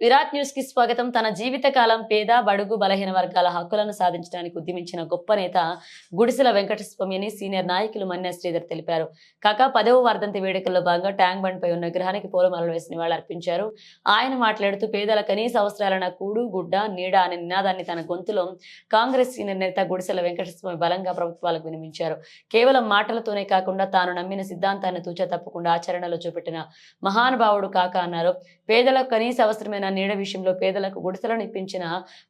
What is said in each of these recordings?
విరాట్ న్యూస్కి స్వాగతం. తన జీవితకాలం పేద బడుగు బలహీన వర్గాల హక్కులను సాధించడానికి ఉద్యమించిన గొప్ప నేత గుడిసెల వెంకటస్వామి అని సీనియర్ నాయకులు మన్య శ్రీధర్ తెలిపారు. కాక పదవ వర్ధంతి వేడుకల్లో భాగంగా ట్యాంక్ బండ్ పై ఉన్న విగ్రహానికి పూలమాలలు వేసి నివాళులర్పించారు. ఆయన మాట్లాడుతూ పేదల కనీస అవసరాలైన కూడు గుడ్డ నీడ అనే నినాదాన్ని తన గొంతులో కాంగ్రెస్ సీనియర్ నేత గుడిసెల వెంకటస్వామి బలంగా ప్రభుత్వాలకు వినిపించారు కేవలం మాటలతోనే కాకుండా తాను నమ్మిన సిద్ధాంతాన్ని తూచా తప్పకుండా ఆచరణలో చూపెట్టిన మహానుభావుడు కాక అన్నారు. పేదలకు కనీస అవసరమైన నీడ విషయంలో పేదలకు గుడిసెలను ఇప్పించిన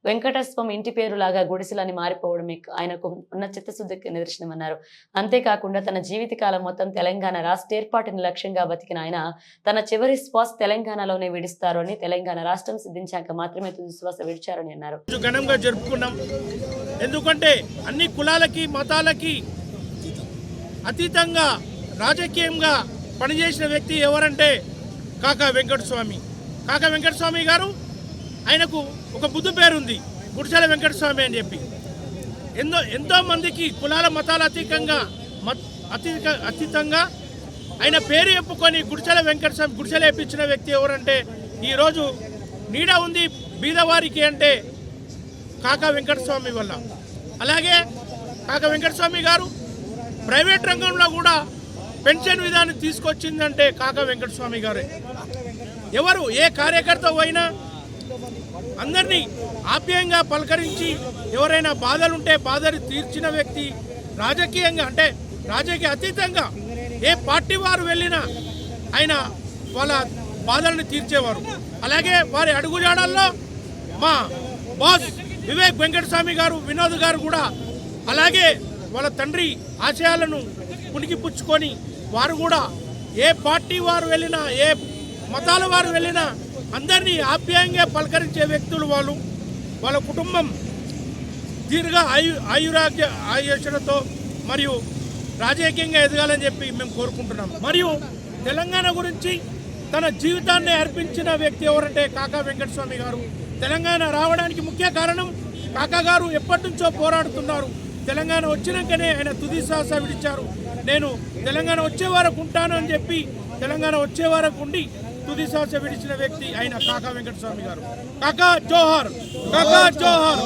వెంకటస్వామి ఇంటి పేరులాగా గుడిసెలని మారిపోవడమే ఆయనకు ఉన్న చిత్తశుద్ధికి నిదర్శనమన్నారు. అంతేకాకుండా తన జీవితకాలం మొత్తం తెలంగాణ రాష్ట్ర ఏర్పాటుని లక్ష్యంగా బతికిన ఆయన తన చివరి శ్వాస తెలంగాణలోనే విడిస్తారు అని తెలంగాణ రాష్ట్రం సిద్ధించాక మాత్రమే తుది శ్వాస విడిచారని అన్నారు. ఘనంగా జరుపుకున్నాం. ఎందుకంటే అన్ని కులాలకి మతాలకి అతీతంగా రాజకీయంగా పనిచేసిన వ్యక్తి ఎవరంటే కాకా వెంకటస్వామి. కాకా వెంకటస్వామి గారు ఆయనకు ఒక బుద్ధు పేరుంది. గుడిసెల వెంకటస్వామి అని చెప్పి. ఎంతో ఎంతో మందికి కులాల మతాల అతీతంగా మత్ అతీతంగా ఆయన పేరు చెప్పుకొని గుడిసెల వెంకటస్వామి గుడిసెల వేపించిన వ్యక్తి ఎవరంటే ఈరోజు నీడ ఉంది బీదవారికి అంటే కాకా వెంకటస్వామి వల్ల. అలాగే కాకా వెంకటస్వామి గారు ప్రైవేట్ రంగంలో కూడా పెన్షన్ విధానం తీసుకొచ్చిందంటే కాకా వెంకటస్వామి గారే. ఎవరు ఏ కార్యకర్త అయినా అందరినీ ఆప్యాయంగా పలకరించి ఎవరైనా బాధలుంటే బాధలు తీర్చిన వ్యక్తి రాజకీయంగా అంటే రాజకీయ అతీతంగా ఏ పార్టీ వారు వెళ్ళినా ఆయన వాళ్ళ బాధలను తీర్చేవారు. అలాగే వారి అడుగుజాడల్లో మా బాస్ వివేక్ వెంకటస్వామి గారు వినోద్ గారు కూడా అలాగే వాళ్ళ తండ్రి ఆశయాలను పుణికిపుచ్చుకొని వారు కూడా ఏ పార్టీ వారు వెళ్ళినా ఏ మతాల వారు వెళ్ళిన అందరినీ ఆప్యాయంగా పలకరించే వ్యక్తులు వాళ్ళు. వాళ్ళ కుటుంబం దీర్ఘ ఆయు ఆయురాగ్య ఆయుషలతో మరియు రాజకీయంగా ఎదగాలని చెప్పి మేము కోరుకుంటున్నాం. మరియు తెలంగాణ గురించి తన జీవితాన్ని అర్పించిన వ్యక్తి ఎవరంటే కాకా వెంకటస్వామి గారు. తెలంగాణ రావడానికి ముఖ్య కారణం కాకా గారు ఎప్పటి నుంచో పోరాడుతున్నారు. తెలంగాణ వచ్చినాకనే ఆయన తుది శ్వాస విడిచారు. నేను తెలంగాణ వచ్చే వరకు ఉంటాను అని చెప్పి తెలంగాణ వచ్చే వరకు ఉండి తుది శ్వాస విడిచిన వ్యక్తి ఆయన కాకా వెంకటస్వామి గారు. కాకా జోహార్ కాకా జోహార్.